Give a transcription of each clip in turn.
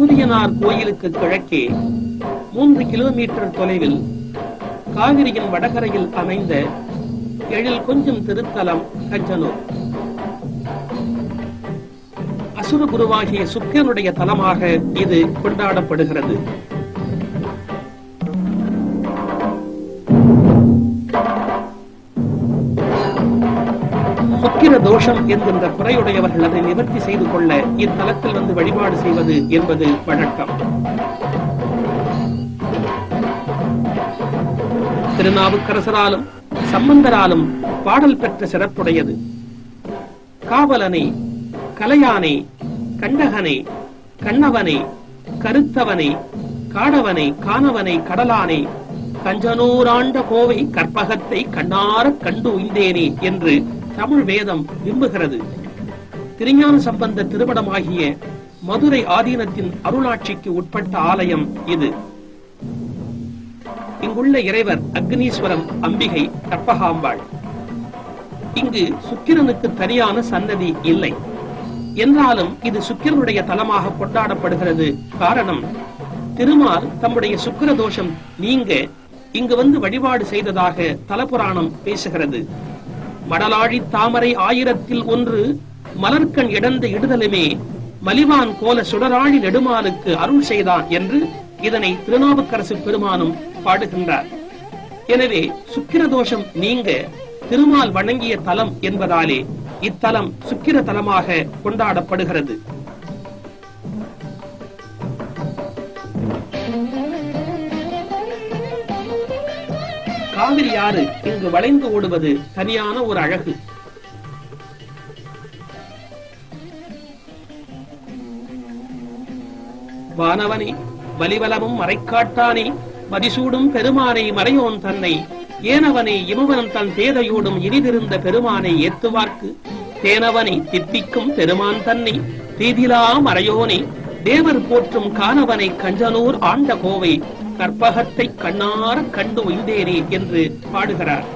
சூரியனார் கோயிலுக்கு கிழக்கே மூன்று கிலோமீட்டர் தொலைவில் காவிரியின் வடகரையில் அமைந்த எழில் கொஞ்சம் திருத்தலம் கஜனூர். அசுர குருவாகிய சுக்கிரனுடைய தலமாக இது கொண்டாடப்படுகிறது. சுக்கிர தோஷம் என்கின்ற குறையுடையவர்கள் அதை நிவர்த்தி செய்து கொள்ள இத்தலத்தில் வந்து வழிபாடு செய்வது என்பது வழக்கம். திருநாவுக்கரசராலும் சம்பந்தராலும் பாடல் பெற்ற சிறப்புடையது. காவலனை கலையானே கண்டகனை கண்ணவனே கருத்தவனே காடவனை காணவனை கடலானை கஞ்சனூராண்ட கோவை கற்பகத்தை கண்ணாரக் கண்டு உய்ந்தேனே என்று தமிழ் வேதம் விரும்புகிறது திருஞான சம்பந்த திருமணமாகிய மதுரை ஆதீனத்தின் அருளாட்சிக்கு உட்பட்ட ஆலயம் இது. இங்குள்ள இறைவர் அக்னீஸ்வரம் அம்பிகை கற்பகாம்பாள். இங்கு சுக்கிரனுக்கு தனியான சன்னதி இல்லை. என்றாலும் இது சுக்கிரனுடைய தலமாக கொண்டாடப்படுகிறது காரணம் திருமால் தம்முடைய சுக்கிர தோஷம் நீங்க இங்கு வந்து வழிபாடு செய்ததாக தலபுராணம் பேசுகிறது. மடலாழி தாமரை ஆயிரத்தில் ஒன்று மலர்கண் இடந்த இடுதலுமே மலிவான் கோல சுடராழி நெடுமாலுக்கு அருள் செய்தான் என்று இதனை திருநாவுக்கரசு பெருமானும் பாடுகின்றார். எனவே சுக்கிர தோஷம் நீங்க திருமால் வணங்கிய தலம் என்பதாலே இத்தலம் சுக்கிர தலமாக கொண்டாடப்படுகிறது. காவிரி ஆறு இங்கு வளைந்து ஓடுவது தனியான ஒரு அழகு. வானவனே வலிவலமும் மறைக்காட்டானே மதிசூடும் பெருமானை மறையோன் தன்னை. ஏனவனை இமுவன் தன் தேதையோடும் இனிதிருந்த பெருமானை ஏத்துவார்க்கு. தேனவனை தித்திக்கும் பெருமான் தன்னை. தீதிலா மறையோனே தேவர் போற்றும் கானவனை கஞ்சனூர் ஆண்ட கோவை. கற்பகத்தை கண்ணார கண்டு உய்ந்தேனே என்று பாடுகிறார்.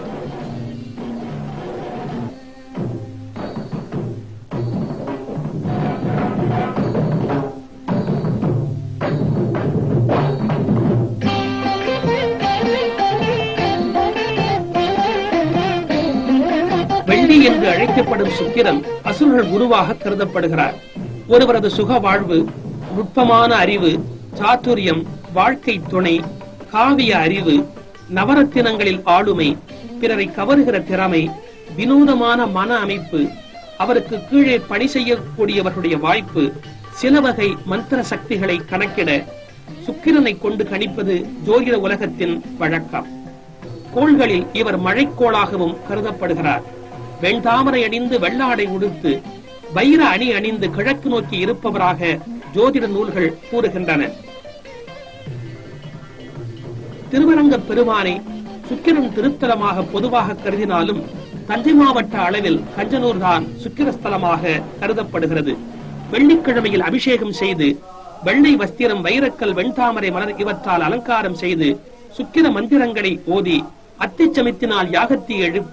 வெள்ளி என்று அழைக்கப்படும் சுக்கிரன் அசுரர்கள் குருவாக கருதப்படுகிறார். ஒருவரது சுக வாழ்வு நுட்பமான அறிவு சாத்துரியம் வாழ்க்கை துணை காவிய அறிவு நவரத்தினங்களில் ஆளுமை பிறரை கவருகிற திறமை வினோதமான மன அமைப்பு அவருக்கு கீழே பணி செய்யக்கூடியவர்களுடைய வாய்ப்பு சில வகை மந்திர சக்திகளை கணக்கிட சுக்கிரனை கொண்டு கணிப்பது ஜோதிட உலகத்தின் வழக்கம். கோள்களில் இவர் மழைக்கோளாகவும் கருதப்படுகிறார். வெண்தாமரை அணிந்து வெள்ளாடை உடுத்து வைர அணி அணிந்து கிழக்கு நோக்கி இருப்பவராக ஜோதிட நூல்கள் கூறுகின்றன. திருவரங்க பெருமானை சுக்கிரன் திருத்தலமாக பொதுவாக கருதினாலும் தஞ்சை மாவட்ட அளவில் கஞ்சனூர் தான் சுக்கிரஸ்தலமாக கருதப்படுகிறது. வெள்ளிக்கிழமையில் அபிஷேகம் செய்து வெள்ளை வஸ்திரம் வைரக்கல் வெண்தாமரை மலர் இவற்றால் அலங்காரம் செய்து சுக்கிர மந்திரங்களை ஓதி அத்திச்சமித்தினால் யாகத்தை எழுப்பி